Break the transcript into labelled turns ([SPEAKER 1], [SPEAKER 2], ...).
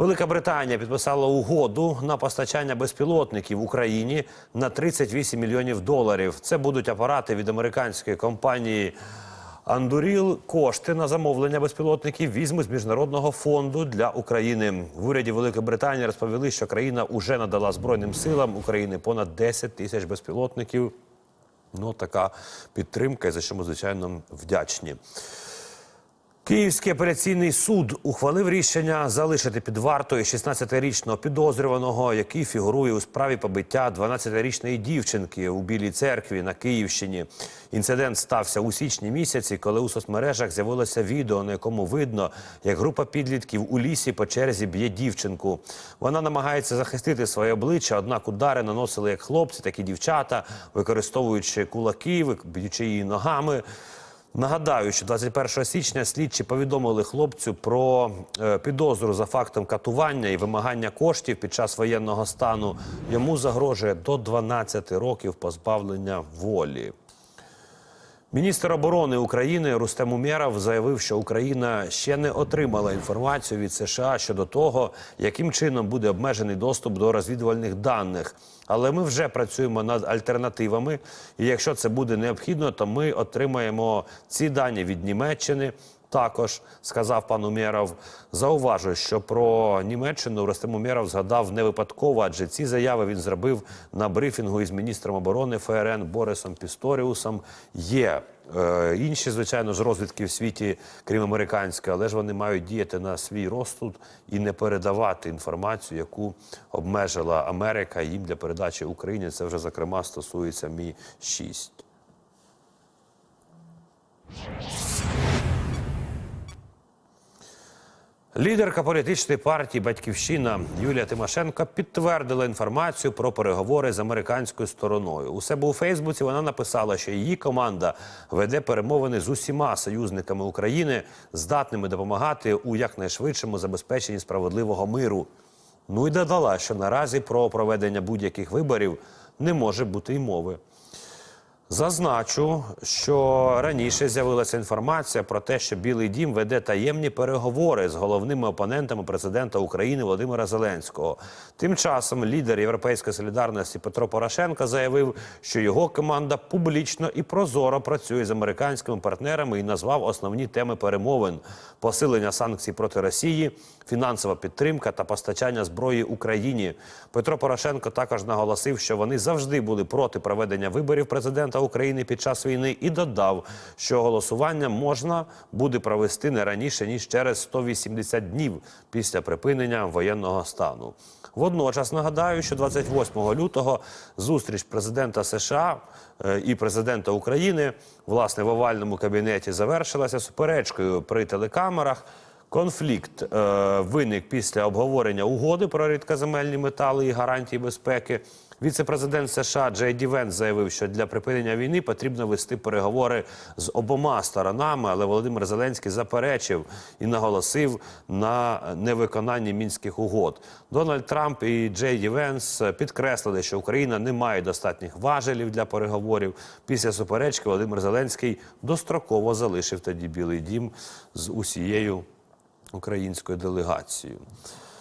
[SPEAKER 1] Велика Британія підписала угоду на постачання безпілотників Україні на 38 мільйонів доларів. Це будуть апарати від американської компанії Андуріл. Кошти на замовлення безпілотників візьмуть з міжнародного фонду для України. В уряді Великої Британії розповіли, що країна уже надала збройним силам України понад 10 тисяч безпілотників. Ну, така підтримка, і за що ми звичайно вдячні. Київський апеляційний суд ухвалив рішення залишити під вартою 16-річного підозрюваного, який фігурує у справі побиття 12-річної дівчинки у Білій церкві на Київщині. Інцидент стався у січні місяці, коли у соцмережах з'явилося відео, на якому видно, як група підлітків у лісі по черзі б'є дівчинку. Вона намагається захистити своє обличчя, однак удари наносили як хлопці, так і дівчата, використовуючи кулаки, б'ючи її ногами. Нагадаю, що 21 січня слідчі повідомили хлопцю про е, підозру за фактом катування і вимагання коштів під час воєнного стану. Йому загрожує до 12 років позбавлення волі. Міністр оборони України Рустем Умєров заявив, що Україна ще не отримала інформацію від США щодо того, яким чином буде обмежений доступ до розвідувальних даних. Але ми вже працюємо над альтернативами. І якщо це буде необхідно, то ми отримаємо ці дані від Німеччини. Також сказав пан Умєров, зауважу, що про Німеччину Рустем Умєров згадав не випадково, адже ці заяви він зробив на брифінгу із міністром оборони ФРН Борисом Пісторіусом. Є е, інші, звичайно ж, розвідки в світі, крім американської, але ж вони мають діяти на свій розсуд і не передавати інформацію, яку обмежила Америка їм для передачі Україні. Це вже зокрема стосується Мі 6 Лідерка політичної партії Батьківщина Юлія Тимошенко підтвердила інформацію про переговори з американською стороною. У себе у Фейсбуці вона написала, що її команда веде перемовини з усіма союзниками України, здатними допомагати у якнайшвидшому забезпеченні справедливого миру. Ну і додала, що наразі про проведення будь-яких виборів не може бути й мови. Зазначу, що раніше з'явилася інформація про те, що Білий Дім веде таємні переговори з головними опонентами президента України Володимира Зеленського. Тим часом лідер Європейської солідарності Петро Порошенко заявив, що його команда публічно і прозоро працює з американськими партнерами і назвав основні теми перемовин: посилення санкцій проти Росії, фінансова підтримка та постачання зброї Україні. Петро Порошенко також наголосив, що вони завжди були проти проведення виборів президента України під час війни і додав, що голосування можна буде провести не раніше ніж через 180 днів після припинення воєнного стану. Водночас нагадаю, що 28 лютого зустріч президента США е, і президента України власне в овальному кабінеті завершилася суперечкою при телекамерах. Конфлікт е, виник після обговорення угоди про рідкоземельні метали і гарантії безпеки. Віце-президент США Джей Ді Венс заявив, що для припинення війни потрібно вести переговори з обома сторонами, але Володимир Зеленський заперечив і наголосив на невиконанні мінських угод. Дональд Трамп і Джей Ді Венс підкреслили, що Україна не має достатніх важелів для переговорів. Після суперечки Володимир Зеленський достроково залишив тоді Білий Дім з усією українською делегацією.